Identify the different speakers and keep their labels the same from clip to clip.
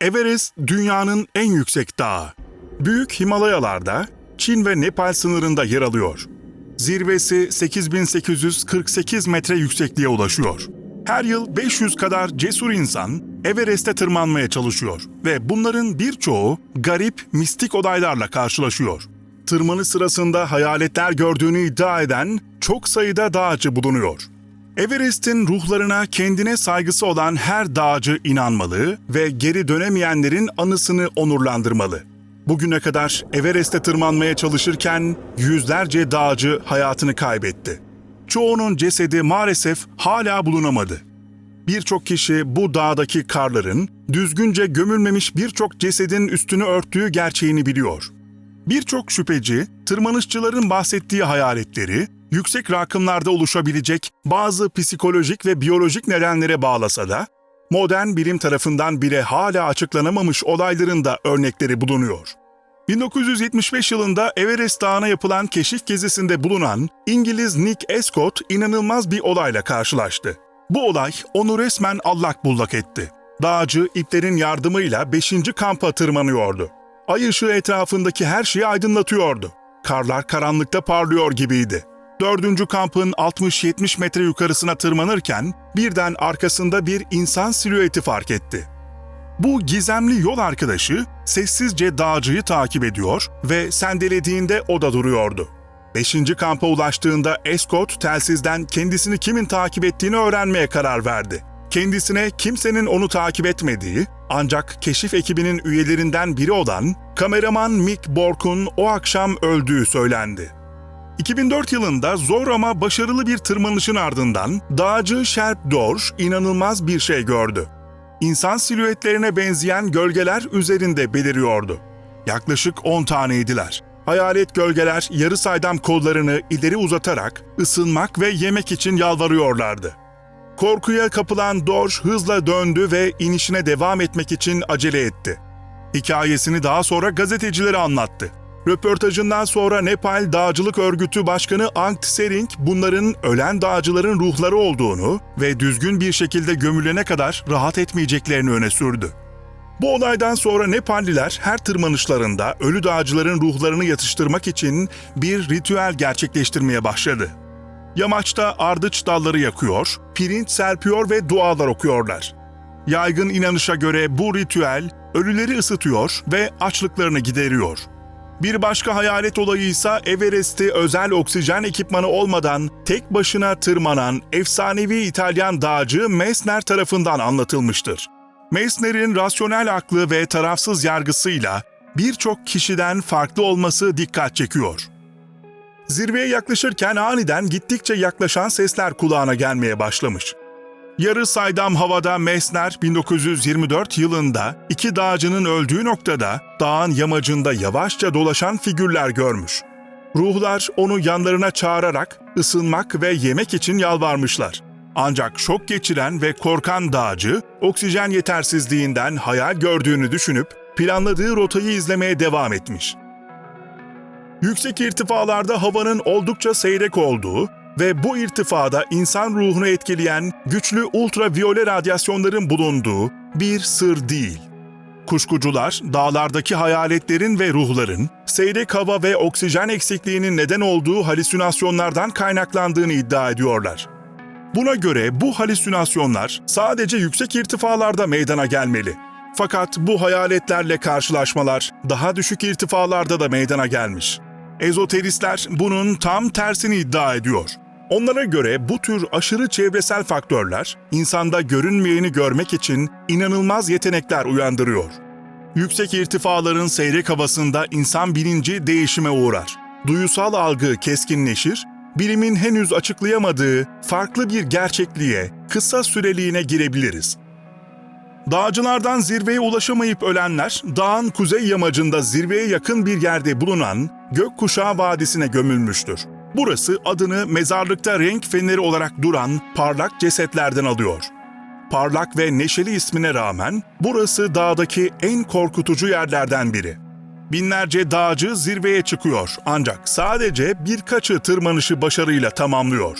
Speaker 1: Everest dünyanın en yüksek dağı. Büyük Himalayalarda Çin ve Nepal sınırında yer alıyor. Zirvesi 8848 metre yüksekliğe ulaşıyor. Her yıl 500 kadar cesur insan Everest'e tırmanmaya çalışıyor ve bunların birçoğu garip, mistik olaylarla karşılaşıyor. Tırmanış sırasında hayaletler gördüğünü iddia eden çok sayıda dağcı bulunuyor. Everest'in ruhlarına kendine saygısı olan her dağcı inanmalı ve geri dönemeyenlerin anısını onurlandırmalı. Bugüne kadar Everest'e tırmanmaya çalışırken yüzlerce dağcı hayatını kaybetti. Çoğunun cesedi maalesef hala bulunamadı. Birçok kişi bu dağdaki karların düzgünce gömülmemiş birçok cesedin üstünü örttüğü gerçeğini biliyor. Birçok şüpheci, tırmanışçıların bahsettiği hayaletleri, yüksek rakımlarda oluşabilecek bazı psikolojik ve biyolojik nedenlere bağlasa da, modern bilim tarafından bile hala açıklanamamış olayların da örnekleri bulunuyor. 1975 yılında Everest Dağı'na yapılan keşif gezisinde bulunan İngiliz Nick Escott inanılmaz bir olayla karşılaştı. Bu olay onu resmen allak bullak etti. Dağcı iplerin yardımıyla 5. kampa tırmanıyordu. Ay ışığı etrafındaki her şeyi aydınlatıyordu. Karlar karanlıkta parlıyor gibiydi. Dördüncü kampın 60-70 metre yukarısına tırmanırken birden arkasında bir insan silüeti fark etti. Bu gizemli yol arkadaşı sessizce dağcıyı takip ediyor ve sendelediğinde o da duruyordu. Beşinci kampa ulaştığında Escott telsizden kendisini kimin takip ettiğini öğrenmeye karar verdi. Kendisine kimsenin onu takip etmediği, ancak keşif ekibinin üyelerinden biri olan kameraman Mick Bork'un o akşam öldüğü söylendi. 2004 yılında zor ama başarılı bir tırmanışın ardından dağcı Sherp Dorsch inanılmaz bir şey gördü. İnsan silüetlerine benzeyen gölgeler üzerinde beliriyordu. Yaklaşık 10 taneydiler. Hayalet gölgeler yarı saydam kollarını ileri uzatarak ısınmak ve yemek için yalvarıyorlardı. Korkuya kapılan Dorsch hızla döndü ve inişine devam etmek için acele etti. Hikayesini daha sonra gazetecilere anlattı. Röportajından sonra Nepal Dağcılık Örgütü Başkanı Angt Sering bunların ölen dağcıların ruhları olduğunu ve düzgün bir şekilde gömülene kadar rahat etmeyeceklerini öne sürdü. Bu olaydan sonra Nepalliler her tırmanışlarında ölü dağcıların ruhlarını yatıştırmak için bir ritüel gerçekleştirmeye başladı. Yamaçta ardıç dalları yakıyor, pirinç serpiyor ve dualar okuyorlar. Yaygın inanışa göre bu ritüel ölüleri ısıtıyor ve açlıklarını gideriyor. Bir başka hayalet olayı ise Everest'i özel oksijen ekipmanı olmadan tek başına tırmanan efsanevi İtalyan dağcı Messner tarafından anlatılmıştır. Messner'in rasyonel aklı ve tarafsız yargısıyla birçok kişiden farklı olması dikkat çekiyor. Zirveye yaklaşırken aniden gittikçe yaklaşan sesler kulağına gelmeye başlamış. Yarı saydam havada Messner 1924 yılında iki dağcının öldüğü noktada dağın yamacında yavaşça dolaşan figürler görmüş. Ruhlar onu yanlarına çağırarak ısınmak ve yemek için yalvarmışlar. Ancak şok geçiren ve korkan dağcı oksijen yetersizliğinden hayal gördüğünü düşünüp planladığı rotayı izlemeye devam etmiş. Yüksek irtifalarda havanın oldukça seyrek olduğu ve bu irtifada insan ruhunu etkileyen güçlü ultraviyole radyasyonların bulunduğu bir sır değil. Kuşkucular, dağlardaki hayaletlerin ve ruhların, seyrek hava ve oksijen eksikliğinin neden olduğu halüsinasyonlardan kaynaklandığını iddia ediyorlar. Buna göre bu halüsinasyonlar sadece yüksek irtifalarda meydana gelmeli. Fakat bu hayaletlerle karşılaşmalar daha düşük irtifalarda da meydana gelmiş. Ezoteristler bunun tam tersini iddia ediyor. Onlara göre bu tür aşırı çevresel faktörler insanda görünmeyeni görmek için inanılmaz yetenekler uyandırıyor. Yüksek irtifaların seyrek havasında insan bilinci değişime uğrar. Duyusal algı keskinleşir, bilimin henüz açıklayamadığı farklı bir gerçekliğe kısa süreliğine girebiliriz. Dağcılardan zirveye ulaşamayıp ölenler, dağın kuzey yamacında zirveye yakın bir yerde bulunan Gökkuşağı Vadisi'ne gömülmüştür. Burası adını mezarlıkta renk feneri olarak duran parlak cesetlerden alıyor. Parlak ve neşeli ismine rağmen burası dağdaki en korkutucu yerlerden biri. Binlerce dağcı zirveye çıkıyor ancak sadece birkaçı tırmanışı başarıyla tamamlıyor.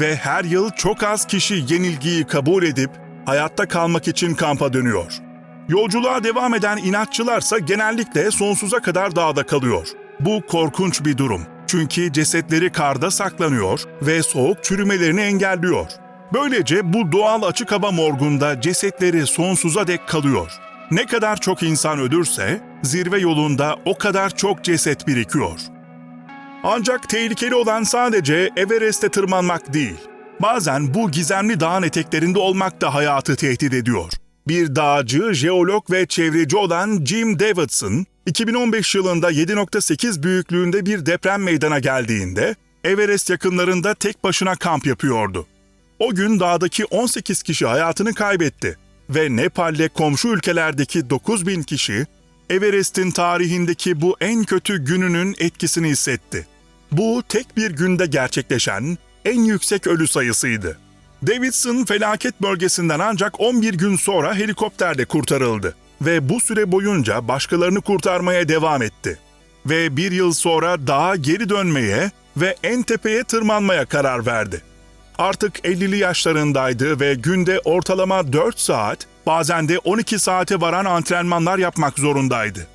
Speaker 1: Ve her yıl çok az kişi yenilgiyi kabul edip hayatta kalmak için kampa dönüyor. Yolculuğa devam eden inatçılarsa genellikle sonsuza kadar dağda kalıyor. Bu korkunç bir durum. Çünkü cesetleri karda saklanıyor ve soğuk çürümelerini engelliyor. Böylece bu doğal açık hava morgunda cesetleri sonsuza dek kalıyor. Ne kadar çok insan ölürse zirve yolunda o kadar çok ceset birikiyor. Ancak tehlikeli olan sadece Everest'e tırmanmak değil. Bazen bu gizemli dağın eteklerinde olmak da hayatı tehdit ediyor. Bir dağcı, jeolog ve çevreci olan Jim Davidson, 2015 yılında 7.8 büyüklüğünde bir deprem meydana geldiğinde Everest yakınlarında tek başına kamp yapıyordu. O gün dağdaki 18 kişi hayatını kaybetti ve Nepal'le komşu ülkelerdeki 9000 kişi Everest'in tarihindeki bu en kötü gününün etkisini hissetti. Bu tek bir günde gerçekleşen en yüksek ölü sayısıydı. Davidson felaket bölgesinden ancak 11 gün sonra helikopterle kurtarıldı ve bu süre boyunca başkalarını kurtarmaya devam etti. Ve bir yıl sonra dağa geri dönmeye ve en tepeye tırmanmaya karar verdi. Artık 50'li yaşlarındaydı ve günde ortalama 4 saat, bazen de 12 saate varan antrenmanlar yapmak zorundaydı.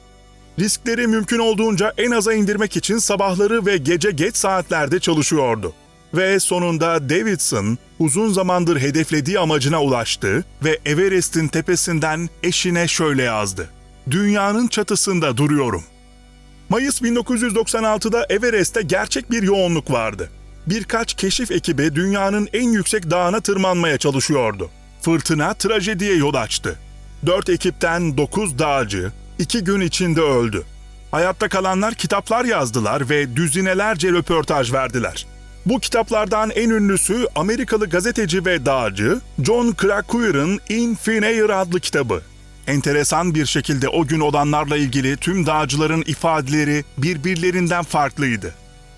Speaker 1: Riskleri mümkün olduğunca en aza indirmek için sabahları ve gece geç saatlerde çalışıyordu. Ve sonunda Davidson uzun zamandır hedeflediği amacına ulaştı ve Everest'in tepesinden eşine şöyle yazdı. Dünyanın çatısında duruyorum. Mayıs 1996'da Everest'te gerçek bir yoğunluk vardı. Birkaç keşif ekibi dünyanın en yüksek dağına tırmanmaya çalışıyordu. Fırtına trajediye yol açtı. Dört ekipten dokuz dağcı iki gün içinde öldü. Hayatta kalanlar kitaplar yazdılar ve düzinelerce röportaj verdiler. Bu kitaplardan en ünlüsü Amerikalı gazeteci ve dağcı John Krakauer'ın In Thin Air adlı kitabı. Enteresan bir şekilde o gün olanlarla ilgili tüm dağcıların ifadeleri birbirlerinden farklıydı.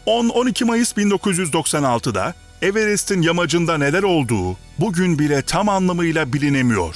Speaker 1: 10-12 Mayıs 1996'da Everest'in yamacında neler olduğu bugün bile tam anlamıyla bilinemiyor.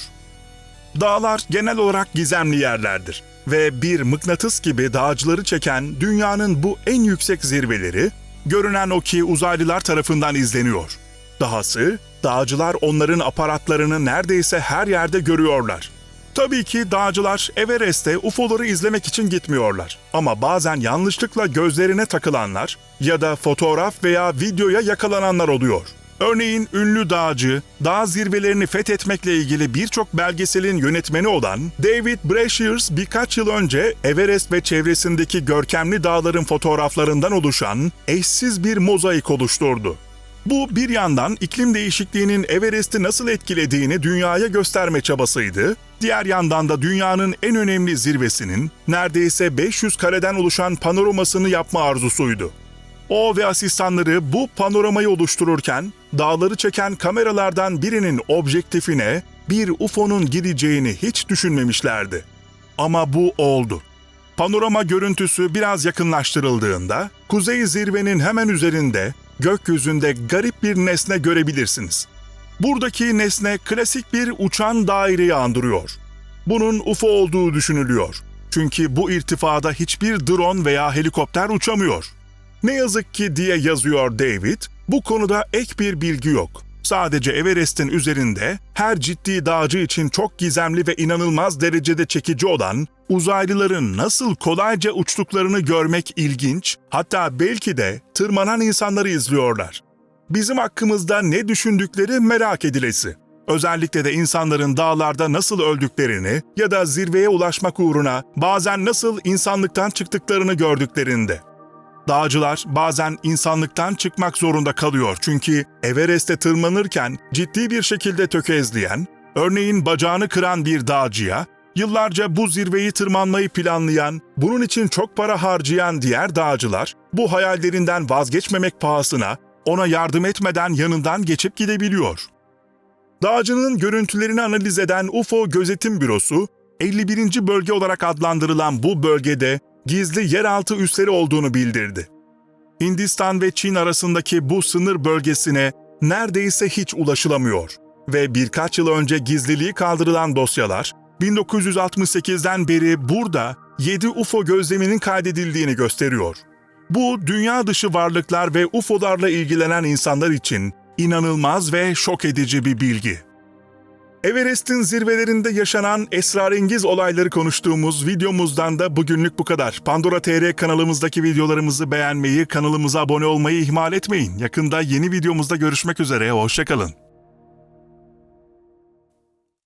Speaker 1: Dağlar genel olarak gizemli yerlerdir ve bir mıknatıs gibi dağcıları çeken dünyanın bu en yüksek zirveleri görünen o ki uzaylılar tarafından izleniyor. Dahası dağcılar onların aparatlarını neredeyse her yerde görüyorlar. Tabii ki dağcılar Everest'te UFO'ları izlemek için gitmiyorlar. Ama bazen yanlışlıkla gözlerine takılanlar ya da fotoğraf veya videoya yakalananlar oluyor. Örneğin ünlü dağcı, dağ zirvelerini fethetmekle ilgili birçok belgeselin yönetmeni olan David Brashears birkaç yıl önce Everest ve çevresindeki görkemli dağların fotoğraflarından oluşan eşsiz bir mozaik oluşturdu. Bu bir yandan iklim değişikliğinin Everest'i nasıl etkilediğini dünyaya gösterme çabasıydı, diğer yandan da dünyanın en önemli zirvesinin neredeyse 500 kareden oluşan panoramasını yapma arzusuydu. O ve asistanları bu panoramayı oluştururken dağları çeken kameralardan birinin objektifine bir UFO'nun gireceğini hiç düşünmemişlerdi. Ama bu oldu. Panorama görüntüsü biraz yakınlaştırıldığında kuzey zirvenin hemen üzerinde gökyüzünde garip bir nesne görebilirsiniz. Buradaki nesne klasik bir uçan daireyi andırıyor. Bunun UFO olduğu düşünülüyor. Çünkü bu irtifada hiçbir drone veya helikopter uçamıyor. Ne yazık ki diye yazıyor David, bu konuda ek bir bilgi yok. Sadece Everest'in üzerinde her ciddi dağcı için çok gizemli ve inanılmaz derecede çekici olan uzaylıların nasıl kolayca uçtuklarını görmek ilginç, hatta belki de tırmanan insanları izliyorlar. Bizim hakkımızda ne düşündükleri merak edilesi. Özellikle de insanların dağlarda nasıl öldüklerini ya da zirveye ulaşmak uğruna bazen nasıl insanlıktan çıktıklarını gördüklerinde. Dağcılar bazen insanlıktan çıkmak zorunda kalıyor çünkü Everest'e tırmanırken ciddi bir şekilde tökezleyen, örneğin bacağını kıran bir dağcıya, yıllarca bu zirveyi tırmanmayı planlayan, bunun için çok para harcayan diğer dağcılar, bu hayallerinden vazgeçmemek pahasına ona yardım etmeden yanından geçip gidebiliyor. Dağcının görüntülerini analiz eden UFO Gözetim Bürosu, 51. bölge olarak adlandırılan bu bölgede gizli yeraltı üsleri olduğunu bildirdi. Hindistan ve Çin arasındaki bu sınır bölgesine neredeyse hiç ulaşılamıyor ve birkaç yıl önce gizliliği kaldırılan dosyalar 1968'den beri burada 7 UFO gözleminin kaydedildiğini gösteriyor. Bu dünya dışı varlıklar ve UFO'larla ilgilenen insanlar için inanılmaz ve şok edici bir bilgi. Everest'in zirvelerinde yaşanan esrarengiz olayları konuştuğumuz videomuzdan da bugünlük bu kadar. Pandora TR kanalımızdaki videolarımızı beğenmeyi, kanalımıza abone olmayı ihmal etmeyin. Yakında yeni videomuzda görüşmek üzere, hoşçakalın.